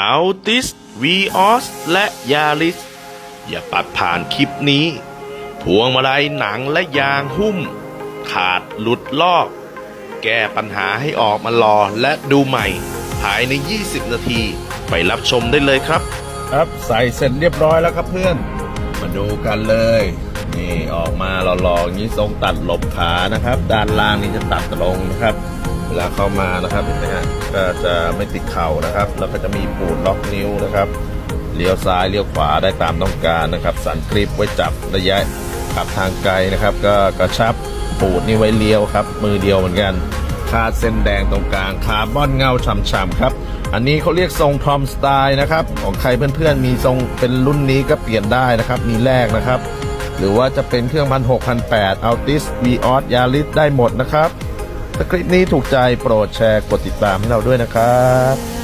อัลติสวีออสและยาริสอย่าปัดผ่านคลิปนี้ พวงมาลัยหนังและยางหุ้ม ขาดหลุดลอก แก้ปัญหาให้ออกมาหล่อและดูใหม่ ภายใน 20 นาที ไปรับชมได้เลยครับ ครับใส่เสร็จเรียบร้อยแล้วครับเพื่อน มาดูกันเลย นี่ออกมาหล่อๆอย่างนี้ทรงตัดหลบขานะครับ ด้านล่างนี่จะตัดตรงนะครับ เวลาเข้ามานะครับเห็นไหมฮะก็จะไม่ติดเข่านะครับ แล้วก็จะมีปูดล็อกนิ้วนะครับเลี้ยวซ้ายเลี้ยวขวาได้ตามต้องการนะครับ สันกริปไว้จับระยะขับทางไกลนะครับ ก็กระชับปูดนี่ไว้เลี้ยวครับ มือเดียวเหมือนกันคาดเส้นแดงตรงกลางคาร์บอนเงาฉ่ำๆครับ อันนี้เขาเรียกทรงทอมสไตล์นะครับ ของใครเพื่อนๆมีทรงเป็นรุ่นนี้ก็เปลี่ยนได้นะครับ มีแรกนะครับ หรือว่าจะเป็นเครื่องพันหกพันแปดอัลติสวีออสยาริสได้หมดนะครับ ถ้าคลิปนี้ถูกใจโปรดแชร์กดติดตามให้เราด้วยนะครับ